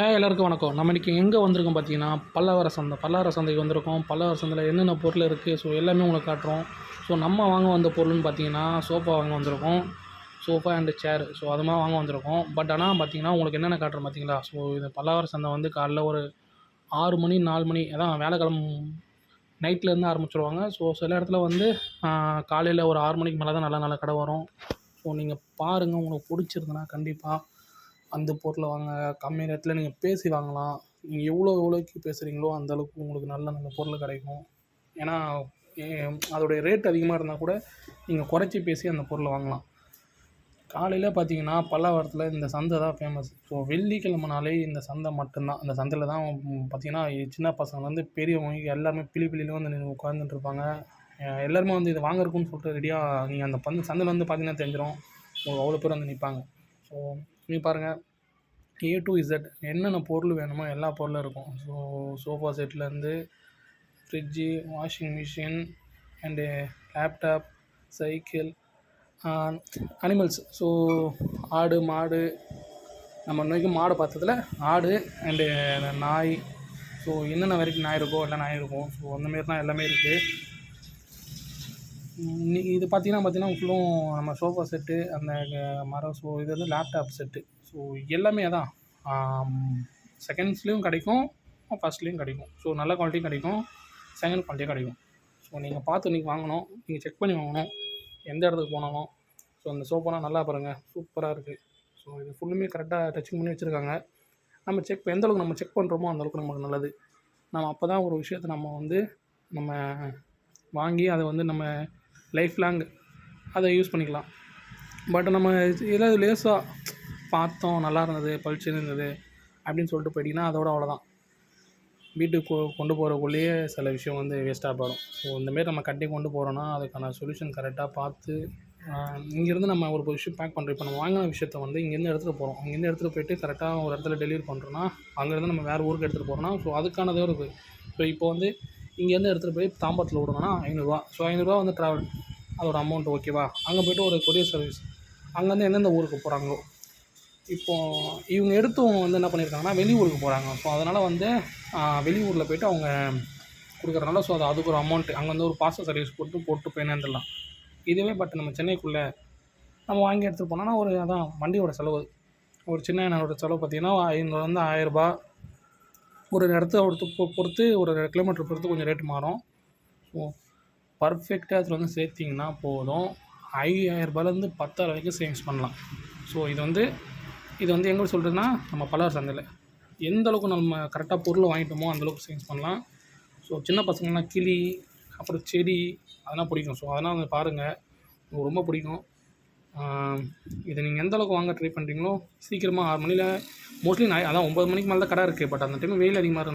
ஏ எல்லாருக்கும் வணக்கம். நம்ம இன்றைக்கி எங்கே வந்திருக்கோம் பார்த்தீங்கன்னா பல்லவர சந்தை பல்லாவர சந்தைக்கு வந்திருக்கோம். பல்லவர சந்தையில் என்னென்ன பொருள் இருக்குது ஸோ எல்லாமே உங்களுக்கு காட்டுறோம். ஸோ நம்ம வாங்க வந்த பொருள்னு பார்த்தீங்கன்னா சோஃபா வாங்க வந்திருக்கோம். சோஃபா அண்டு சேர் ஸோ அது மாதிரி வாங்க வந்திருக்கோம். பட் ஆனால் பார்த்தீங்கன்னா உங்களுக்கு என்னென்ன காட்டுறோம் பார்த்தீங்களா ஸோ இது பல்லவர சந்தை வந்து காலைல ஒரு ஆறு மணி நாலு மணி அதான் வேலைக்கிழமை நைட்லேருந்து ஆரம்பிச்சிருவாங்க. ஸோ சில இடத்துல வந்து காலையில் ஒரு ஆறு மணிக்கு மேலே தான் நல்ல நல்ல கடை வரும். ஸோ நீங்கள் பாருங்கள் உங்களுக்கு பிடிச்சிருந்தனா கண்டிப்பாக அந்த பொருளை வாங்க கம்மி ரேட்டில் நீங்கள் பேசி வாங்கலாம். நீங்கள் எவ்வளோ எவ்வளோக்கு பேசுகிறீங்களோ அந்தளவுக்கு உங்களுக்கு நல்ல நல்ல பொருள் கிடைக்கும். ஏன்னா அதோடைய ரேட் அதிகமாக இருந்தால் கூட நீங்கள் குறைச்சி பேசி அந்த பொருளை வாங்கலாம். காலையில் பார்த்தீங்கன்னா பல்லாவரத்தில் இந்த சந்தை தான் ஃபேமஸ் ஸோ வெள்ளிக்கிழமைனாலே இந்த சந்தை மட்டும்தான். அந்த சந்தையில் தான் பார்த்தீங்கன்னா சின்ன பசங்கள்லேருந்து பெரியவங்க எல்லாருமே பிளி பிளியில வந்து நீங்கள் உட்காந்துட்டு இருப்பாங்க. எல்லாருமே வந்து இது வாங்குறதுக்குன்னு சொல்லிட்டு ரெடியாக நீங்கள் அந்த பந்து சந்தையில் வந்து பார்த்தீங்கன்னா தெரிஞ்சிடும் அவ்வளோ பேர் வந்து நிற்பாங்க ஸோ நீங்கள் பாருங்கள் ஏ டு இசட் என்னென்ன பொருள் வேணுமோ எல்லா பொருளும் இருக்கும். So sofa செட்லேருந்து fridge washing machine and laptop cycle animals so ஆடு மாடு நம்ம இன்னைக்கும் மாடு பார்த்ததுல ஆடு அண்டு நாய். ஸோ என்னென்ன வரைக்கும் நாய் இருக்கோ எல்லாம் நாய் இருக்கும். ஸோ அந்த மாரி தான் எல்லாமே இருக்குது இது பார்த்தீங்கன்னா பார்த்தீங்கன்னா ஃபுல்லும் நம்ம சோஃபா செட்டு அந்த மரம் ஸோ இது வந்து லேப்டாப் செட்டு ஸோ எல்லாமே அதான். செகண்ட்ஸ்லேயும் கிடைக்கும் ஃபஸ்ட்லேயும் கிடைக்கும். ஸோ நல்ல குவாலிட்டியும் கிடைக்கும் செகண்ட் குவாலிட்டியும் கிடைக்கும். ஸோ நீங்கள் பார்த்து இன்றைக்கி வாங்கணும் நீங்கள் செக் பண்ணி வாங்கணும் எந்த இடத்துக்கு போனாலும். ஸோ அந்த சோஃபாலாம் நல்லா பாருங்கள் சூப்பராக இருக்குது ஸோ இது ஃபுல்லுமே கரெக்டாக டச்சிங் பண்ணி வச்சுருக்காங்க. நம்ம செக் எந்த அளவுக்கு நம்ம செக் பண்ணுறோமோ அந்த அளவுக்கு நமக்கு நல்லது. நம்ம அப்போ தான் ஒரு விஷயத்தை நம்ம வந்து நம்ம வாங்கி அதை வந்து நம்ம லைஃப் லாங் அதை யூஸ் பண்ணிக்கலாம். பட் நம்ம ஏதாவது லேசாக பார்த்தோம் நல்லா இருந்தது பளிச்சுன்னு இருந்தது அப்படின்னு சொல்லிட்டு போயிட்டிங்கன்னா அதோட அவ்வளோதான் வீட்டுக்கு கொண்டு போகிறக்குள்ளேயே சில விஷயம் வந்து வேஸ்ட்டாக போயிடும். ஸோ இந்தமாரி நம்ம கட்டி கொண்டு போகிறோன்னா அதுக்கான சொல்யூஷன் கரெக்டாக பார்த்து இங்கேருந்து நம்ம ஒரு விஷயம் பேக் பண்ணுறோம் இப்போ நம்ம வாங்கின விஷயத்த வந்து இங்கேருந்து எடுத்துகிட்டு போகிறோம் இங்கேருந்து எடுத்துகிட்டு போயிட்டு கரெக்டாக ஒரு இடத்துல டெலிவரி பண்ணுறோன்னா அங்கேருந்து நம்ம வேறு ஊருக்கு எடுத்துகிட்டு போகிறோன்னா ஸோ அதுக்கானதே இருக்குது ஸோ இப்போ வந்து இங்கேருந்து எடுத்துகிட்டு போய் தாம்பரத்தில் விடணும்னா ஐநூறுரூவா ஸோ ஐநூறுரூவா வந்து ட்ராவல் அதோட அமௌண்ட் ஓகேவா அங்கே போய்ட்டு ஒரு கொரியர் சர்வீஸ் அங்கேருந்து எந்தெந்த ஊருக்கு போகிறாங்களோ இப்போ இவங்க எடுத்தவங்க வந்து என்ன பண்ணியிருக்காங்கன்னா வெளியூருக்கு போகிறாங்க ஸோ அதனால் வந்து வெளியூரில் போயிட்டு அவங்க கொடுக்குறனால ஸோ அது அதுக்கு ஒரு அமௌண்ட்டு அங்கே வந்து ஒரு பார்சல் சர்வீஸ் போட்டு போட்டு போய் நேர்ந்துடலாம் இதுவே பட் நம்ம சென்னைக்குள்ளே நம்ம வாங்கி எடுத்துகிட்டு போனோம்னா ஒரு அதான் வண்டியோட செலவு. ஒரு சின்ன என்னோட செலவு பார்த்தீங்கன்னா ஐநூறுலேருந்து ஆயிரரூபா. ஒரு இடத்த பொறுத்து பொறுத்து ஒரு கிலோமீட்டர் பொறுத்து கொஞ்சம் ரேட்டு மாறும். ஸோ பர்ஃபெக்டாக அதில் வந்து சேர்த்திங்கன்னா போதும். ஐயாயிரரூபாலேருந்து பத்தாயிரம் வரைக்கும் சேவிங்ஸ் பண்ணலாம். ஸோ இது வந்து இது வந்து எங்கே சொல்கிறதுன்னா நம்ம பலர் சந்தையில். எந்த அளவுக்கு நம்ம கரெக்டாக பொருளை வாங்கிட்டோமோ அந்தளவுக்கு சேவிங்ஸ் பண்ணலாம். ஸோ சின்ன பசங்கள்லாம் கிளி அப்புறம் செடி அதெல்லாம் பிடிக்கும். ஸோ அதெல்லாம் வந்து பாருங்கள் உங்களுக்கு ரொம்ப பிடிக்கும். இதை நீங்கள் எந்த அளவுக்கு வாங்க ட்ரை பண்ணுறீங்களோ சீக்கிரமாக ஆறு மணியில் மோஸ்ட்லி நான் அதான் ஒம்பது மணிக்கு மேலே தான் கடை இருக்குது பட் அந்த டைம் வெயில் அதிகமாக இருக்கும்